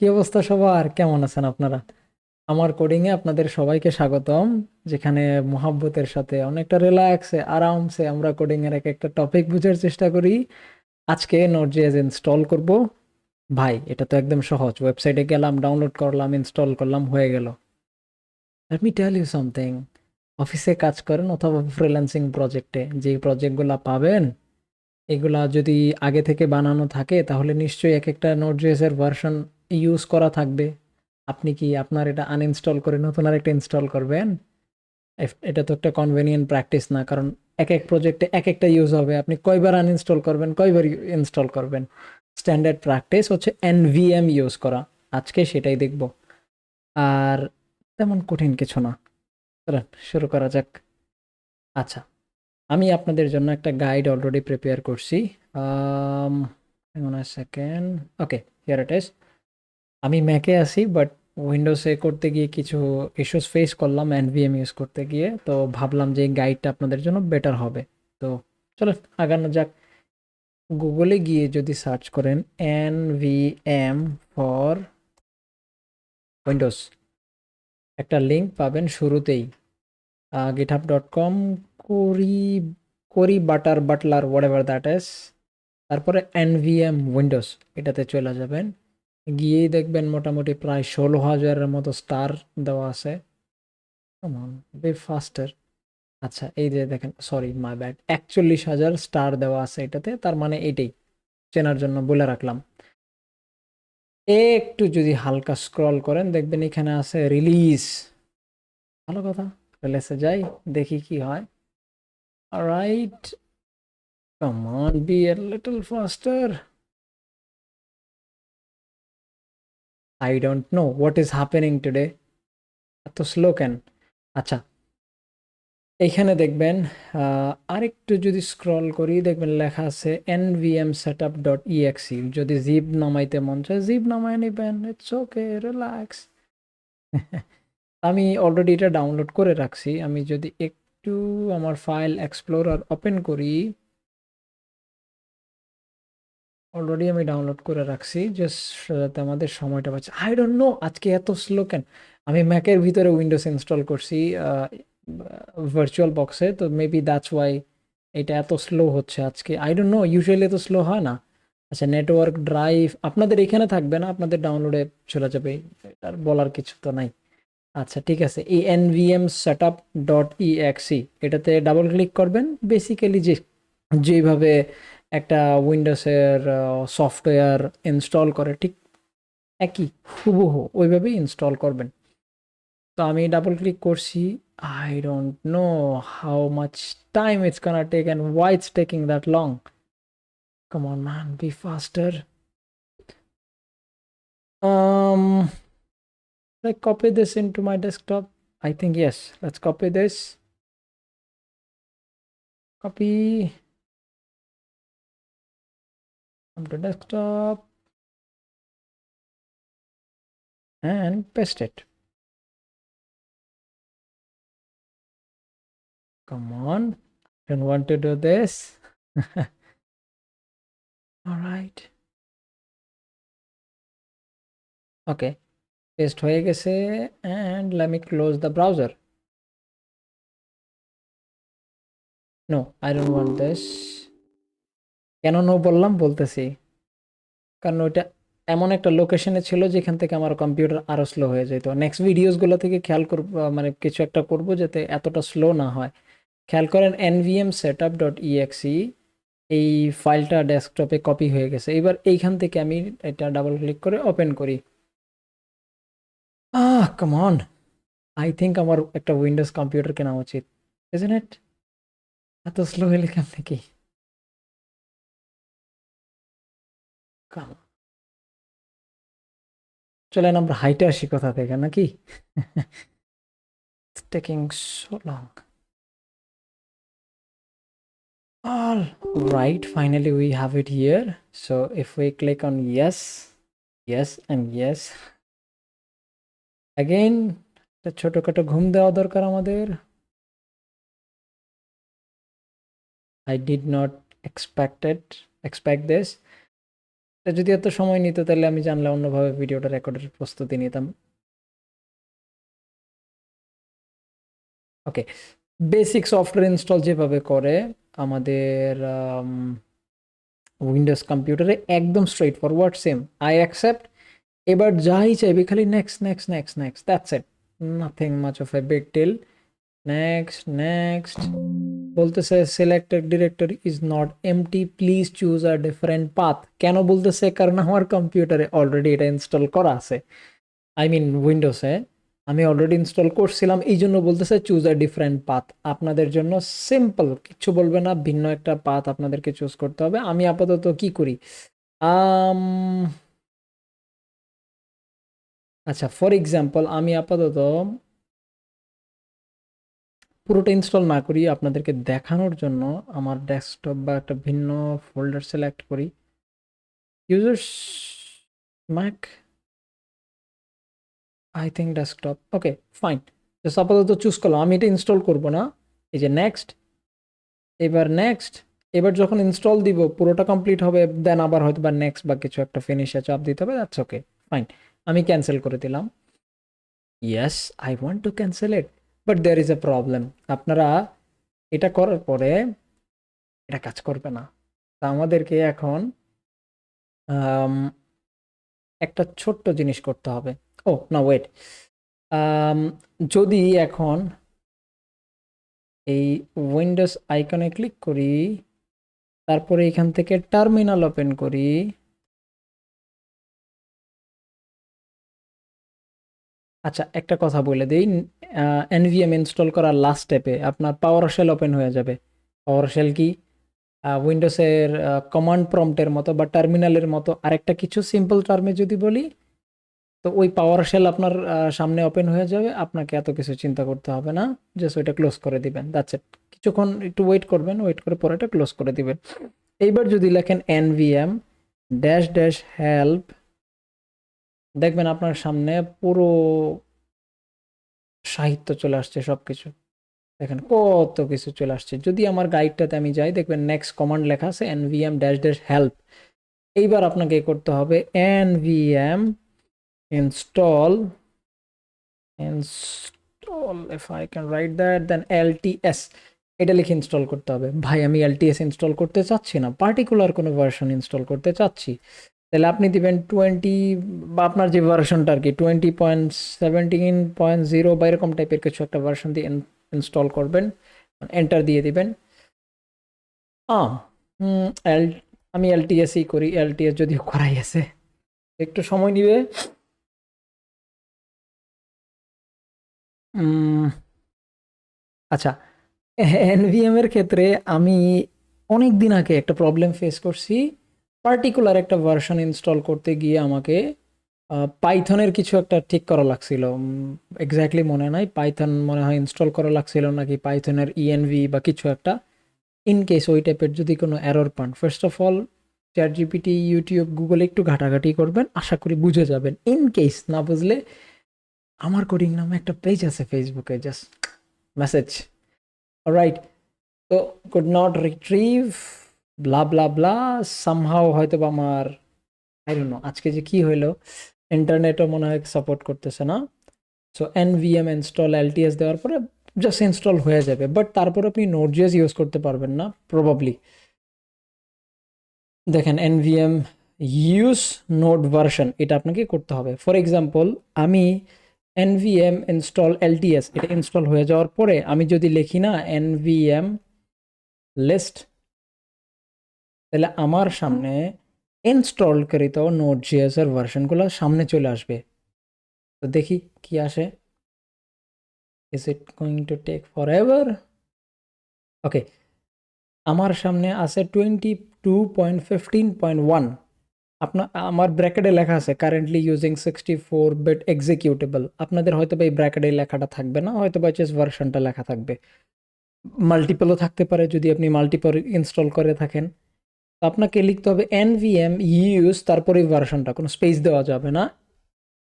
কি অবস্থা সবার? কেমন আছেন আপনারা? আমার কোডিংয়ে আপনাদের সবাইকে স্বাগতম, যেখানে মোহাব্বতের সাথে অনেকটা রিল্যাক্সে আরামসে আমরা কোডিং এর এক একটা টপিক বুঝার চেষ্টা করি। আজকে নোট.জেএস ইনস্টল করব। ভাই, এটা তো একদম সহজ। ওয়েবসাইটে গেলাম ডাউনলোড করলাম ইনস্টল করলাম, হয়ে গেল। Let me tell you something অফিসে কাজ করেন অথবা ফ্রিল্যান্সিং প্রজেক্টে যে প্রজেক্টগুলো পাবেন, এগুলা যদি আগে থেকে বানানো থাকে, তাহলে নিশ্চয়ই এক একটা নোট.জেএস এর ভার্সন ইউজ করা থাকবে। আপনি কি আপনার এটা আনইনস্টল করে নতুন আরেকটা ইনস্টল করবেন? এটা তো একটা কনভেনিয়েন্ট প্র্যাকটিস না, কারণ এক এক প্রজেক্টে এক একটা ইউজ হবে। আপনি কয়বার আনইনস্টল করবেন, কয়বার ইনস্টল করবেন? স্ট্যান্ডার্ড প্র্যাকটিস হচ্ছে এনভিএম ইউজ করা। আজকে সেটাই দেখব। আর তেমন কঠিন কিছু না। শুরু করা যাক। আচ্ছা আমি আপনাদের জন্য একটা গাইড অলরেডি প্রিপেয়ার করছি। সেকেন্ড ওকে হিয়ার ইট আমি ম্যাকে আছি বাট উইন্ডোজে করতে গিয়ে কিছু ইস্যুস ফেস করলাম এনভিএম ইউজ করতে গিয়ে। তো ভাবলাম যে গাইডটা আপনাদের জন্য বেটার হবে। তো চলো আগানো যাক। গুগলে গিয়ে যদি সার্চ করেন N V M for Windows একটা লিঙ্ক পাবেন শুরুতেই। গিটহাব ডট কম করি করি butter butler whatever that is তারপরে এন ভি এম উইন্ডোজ এটাতে চলে যাবেন। গিয়েই দেখবেন মোটামুটি প্রায় ষোলো হাজারের মতো স্টার দেওয়া আছে। বি ফাস্টার আচ্ছা এই যে দেখেন সরি মাই ব্যাড একচল্লিশ হাজার স্টার দেওয়া আছে এটাতে, তার মানে এটাই, চেনার জন্য বলে রাখলাম। একটু যদি হালকা স্ক্রল করেন, দেখবেন এখানে আছে রিলিজ ভালো কথা রিলিজে যাই, দেখি কি হয়। Right come on be a little faster I don't know what is happening today এত স্লো কেন? আচ্ছা এইখানে দেখবেন আরেকটু যদি স্ক্রল করি, দেখবেন লেখা আছে N V M setup dot EXE যদি জিপ নামাইতে মন চায় জিপ নামায় নেবেন। ইটস ওকে রিল্যাক্স আমি অলরেডি এটা ডাউনলোড করে রাখছি। আমি যদি একটু আমার ফাইল এক্সপ্লোরার ওপেন করি অলরেডি আমি ডাউনলোড করে রাখছি জাস্ট যাতে আমাদের সময়টা বাঁচে। আই ডোন্ট নো আজকে এত স্লো কেন? আমি ম্যাকের ভিতরে উইন্ডোজ ইনস্টল করছি ভার্চুয়াল বক্সে তো মেবি দ্যাটস ওয়াই এটা এত স্লো হচ্ছে আজকে। আই ডোন্ট নো ইউজুয়ালি এত স্লো হয় না। আচ্ছা নেটওয়ার্ক ড্রাইভ আপনাদের এখানে থাকবে না, আপনাদের ডাউনলোডে চলে যাবে আর বলার কিছু তো নাই। আচ্ছা ঠিক আছে, এই NVM set up dot E exe এটাতে ডাবল ক্লিক করবেন। বেসিক্যালি যে, যেভাবে একটা উইন্ডোজের সফটওয়্যার ইনস্টল করে, ঠিক একই, হুবহু ওইভাবেই ইনস্টল করবেন। তো আমি ডাবল ক্লিক করছি I don't know how much time it's gonna take and why it's taking that long come on man be faster um like copy this into my desktop? I think yes, let's copy this copy come to desktop and paste it come on don't want to do this all right okay paste হয়ে গেছে and let me close the browser no i don't want this কেন no বললাম? বলতেছি। কারণ ওইটা এমন একটা লোকেশনে ছিল যেখান থেকে আমার কম্পিউটার আরও স্লো হয়ে যেত। নেক্সট ভিডিওসগুলো থেকে খেয়াল করব মানে কিছু একটা করব যাতে এতটা স্লো না হয়। খেয়াল করেন NVM set up dot exe এই ফাইলটা ডেস্কটপে কপি হয়ে গেছে। এবার এইখান থেকে আমি এটা ডাবল ক্লিক করে ওপেন করি। Ah come on I think আমার একটা উইন্ডোজ কম্পিউটার কেনা উচিত ইজন্ট এত স্লো হলে কেমন কি Come on. চলেন আমরা হাইটে আসি কোথা থেকে নাকি It's taking so long. All right, finally we have it here. So if we click on yes, yes, and yes. Again, একটা ছোটখাটো ঘুম দেওয়া দরকার আমাদের I did not expect it, expect this. এটা যদি এত সময় নিত, তাহলে আমি জানলে অন্যভাবে ভিডিওটা রেকর্ডের প্রস্তুতি নিতাম। ওকে বেসিক সফটওয়্যার ইনস্টল যেভাবে করে, আমাদের উইন্ডোজ কম্পিউটারে একদম straightforward same I accept এবার যাই চাইবে, খালি next next next next that's it nothing much of a big deal next next বলতেছে selected directory is not empty please choose a different path কেন বলতেছে? কারণ আমার কম্পিউটারে অলরেডি এটা ইনস্টল করা আছে। আই মিন উইন্ডোজে আমি অলরেডি ইনস্টল করছিলাম এই জন্য বলতেছে চুজ আ ডিফারেন্ট পাথ আপনাদের জন্য সিম্পল কিচ্ছু বলবে না, ভিন্ন একটা পাথ আপনাদেরকে চুজ করতে হবে। আমি আপাতত কি করি? আচ্ছা ফর এক্সাম্পল আমি আপাতত পুরোটা ইনস্টল না করি আপনাদেরকে দেখানোর জন্য আমার ডেস্কটপ বা একটা ভিন্ন ফোল্ডার সিলেক্ট করি। Users Mac I think desktop okay fine just আপাতত চুজ করলাম, আমি এটা ইনস্টল করব না। এই যে নেক্সট এবার নেক্সট এবার যখন ইনস্টল দিব, পুরোটা কমপ্লিট হবে দেন আবার হয়তো বা নেক্সট বা কিছু একটা ফিনিশে চাপ দিতে হবে দ্যাটস ওকে ফাইন আমি ক্যান্সেল করে দিলাম। Yes I want to cancel it but there is a problem আপনারা এটা করার পরে এটা কাজ করবে না। তা আমাদেরকে এখন একটা ছোট্ট জিনিস করতে হবে। ও, না ওয়েট যদি এখন এই উইন্ডোজ আইকনে ক্লিক করি, তারপরে এখান থেকে টার্মিনাল ওপেন করি আচ্ছা একটা কথা বলে দিই। এনভিএম ইনস্টল করার লাস্ট স্টেপে আপনার পাওয়ার শেল ওপেন হয়ে যাবে। পাওয়ার শেল কি? উইন্ডোজের কমান্ড প্রম্পটের মতো বা টার্মিনালের মতো আরেকটা কিছু সিম্পল টার্মে যদি বলি, তো ওই পাওয়ার শেল আপনার সামনে ওপেন হয়ে যাবে। আপনাকে এত কিছু চিন্তা করতে হবে না। জাস্ট ওইটা ক্লোজ করে দিবেন। দ্যাটস ইট কিছুক্ষণ একটু ওয়েট করবেন। ওয়েট করে পরে এটা ক্লোজ করে দিবেন। এইবার যদি লেখেন এনভিএম ড্যাশ ড্যাশ হেল্প দেখবেন আপনার সামনে পুরো সাহিত্য চলে আসছে সব কিছু দেখেন কত কিছু চলে আসছে। যদি আমার গাইডটাতে আমি যাই, দেখবেন নেক্সট কমান্ড লেখা আছে N V M dash dash help এইবার আপনাকে করতে হবে N V M install install if I can write that then LTS এটা লিখে ইনস্টল করতে হবে। ভাই, আমি এলটিএস ইনস্টল করতে চাচ্ছি না। পার্টিকুলার কোনো ভার্সন ইনস্টল করতে চাচ্ছি। তাহলে আপনি দিবেন টোয়েন্টি বা আপনার যে ভার্সনটা আর কি twenty point seventeen point zero বা এরকম টাইপের কিছু একটা ভার্সন দিয়ে ইনস্টল করবেন এন্টার দিয়ে দিবেন। এল আমি এলটিএসই করি এলটিএস যদিও করাই আছে। একটু সময় নিবে। আচ্ছা এনভিএম এর ক্ষেত্রে আমি অনেক দিন আগে একটা প্রবলেম ফেস করছি। পার্টিকুলার একটা ভার্সন ইনস্টল করতে গিয়ে আমাকে পাইথনের কিছু একটা ঠিক করা লাগছিল। এক্স্যাক্টলি মনে নাই পাইথন মনে হয় ইনস্টল করা লাগছিল নাকি পাইথনের ইএনভি বা কিছু একটা। ইন কেস ওই টাইপের যদি কোনো এরর পান first of all chat GPT YouTube গুগলে একটু ঘাটাঘাটি করবেন, আশা করি বুঝে যাবেন। ইন কেস না বুঝলে, আমার কোডিং নামে একটা পেজ আছে ফেসবুকে জাস্ট মেসেজ রাইট তো could not retrieve blah blah blah somehow হয়তো বা আমার আই নো আজকে যে কি হইল ইন্টারনেটও মনে হয় সাপোর্ট করতেছে না। সো এনভিএম ইনস্টল এলটিএস দেওয়ার পরে জাস্ট ইনস্টল হয়ে যাবে। বাট তারপর আপনি নোটজিএস ইউজ করতে পারবেন না প্রবাবলি দেখেন এনভিএম ইউজ নোট ভার্সন এটা আপনাকে করতে হবে। ফর এক্সাম্পল আমি এনভিএম ইনস্টল এলটিএস এটা ইনস্টল হয়ে যাওয়ার পরে আমি যদি লিখি না এনভিএম লিস্ট তাহলে আমার সামনে ইনস্টলকৃত নোট জিএস এর ভার্সনগুলো সামনে চলে আসবে। তো দেখি কি আসে। Is it going to take forever okay আমার সামনে আছে twenty two point fifteen point one আপনার আমার ব্র্যাকেটে লেখা আছে currently using sixty four bit executable আপনাদের হয়তো বা এই ব্র্যাকেটে লেখাটা থাকবে না হয়তো বা চেস ভার্সনটা লেখা থাকবে। মাল্টিপলও থাকতে পারে, যদি আপনি মাল্টিপল ইনস্টল করে থাকেন। আপনাকে লিখতে হবে এনভিএম ইউজ তারপরে ভার্সনটা কোনো স্পেস দেওয়া যাবে না।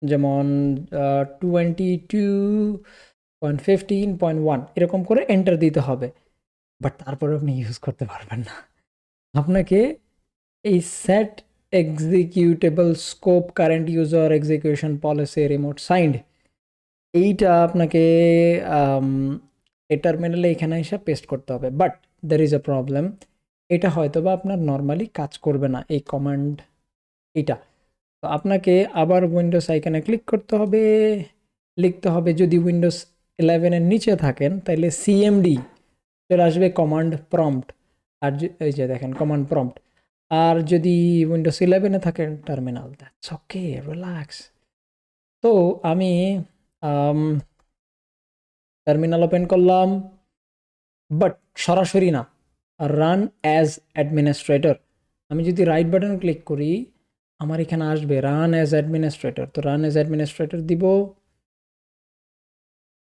যেমন twenty two point fifteen point one এরকম করে এন্টার দিতে হবে। বাট তারপরে আপনি ইউজ করতে পারবেন না। আপনাকে এই set executable scope current user execution policy remote signed এইটা আপনাকে এই টার্মিনালে এখানে এসে পেস্ট করতে হবে। But there is a problem এটা হয়তো বা আপনার নর্মালি কাজ করবে না, এই কমান্ড এটা। তো আপনাকে আবার উইন্ডোজ আইকনে ক্লিক করতে হবে, লিখতে হবে যদি উইন্ডোজ ইলেভেনের নিচে থাকেন তাহলে সিএমডি চলে আসবে কমান্ড প্রম্পট আর এই যে দেখেন কমান্ড প্রম্পট আর যদি উইন্ডোজ ইলেভেনে থাকেন টার্মিনাল দ্যাটস ওকে রিল্যাক্স তো আমি টার্মিনাল ওপেন করলাম বাট সরাসরি না। রান অ্যাজ অ্যাডমিনিস্ট্রেটর আমি যদি রাইট বাটন ক্লিক করি আমার এখানে আসবে রান অ্যাজ অ্যাডমিনিস্ট্রেটর তো রান অ্যাজ অ্যাডমিনিস্ট্রেটর দিব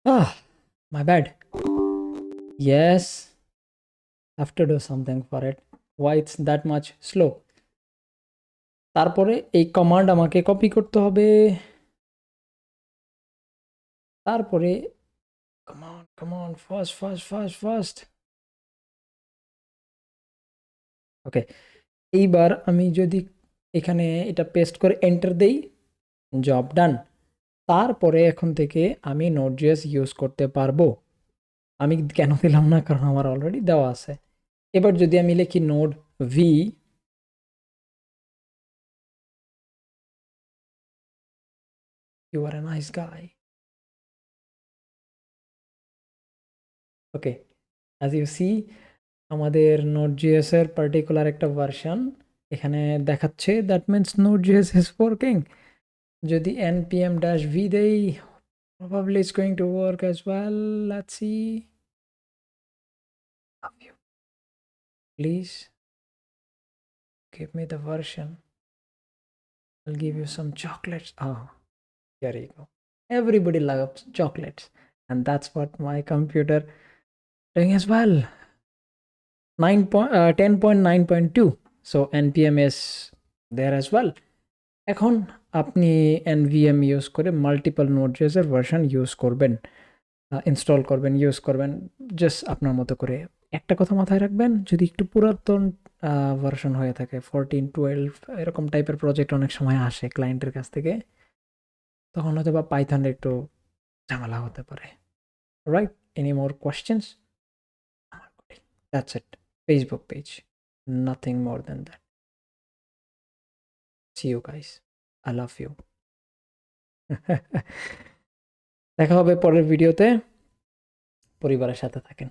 আহ my bad yes have to do something for it. Why it's that much slow? তারপরে এই কমান্ড আমাকে কপি করতে হবে। তারপরে come on come on fast fast fast fast okay এইবার আমি যদি এখানে এটা পেস্ট করে এন্টার দেই জব ডান তারপরে এখন থেকে আমি নোট জিএস ইউজ করতে পারব। আমি কেন দিলাম না? কারণ আমার অলরেডি দেওয়া আছে। এবার যদি আমি লিখি node V you are a nice guy okay as you see আমাদের নোট জিএস এর পার্টিকুলার একটা ভার্সন এখানে দেখাচ্ছে that means node JS is working যদি npm dash v দেই probably it's going to work as well let's see Love you. please give me the version i'll give you some chocolates oh here you go everybody loves chocolates and that's what my computer doing as well 9 point, uh, 10.9.2 so npm is there as well. এখন আপনি NVM use করে multiple নোটজেসের version use করবেন install করবেন use করবেন just আপনার মতো করে। একটা কথা মাথায় রাখবেন যদি একটু পুরাতন ভার্সন হয়ে থাকে ফোরটিন টুয়েলভ এরকম টাইপের প্রজেক্ট অনেক সময় আসে ক্লায়েন্টের কাছ থেকে তখন হয়তো বা পাইথনের একটু ঝামেলা হতে পারে। Right any more questions that's it Facebook page nothing more than that See you guys. I love you. দেখা হবে পরের ভিডিওতে পরিবারের সাথে থাকেন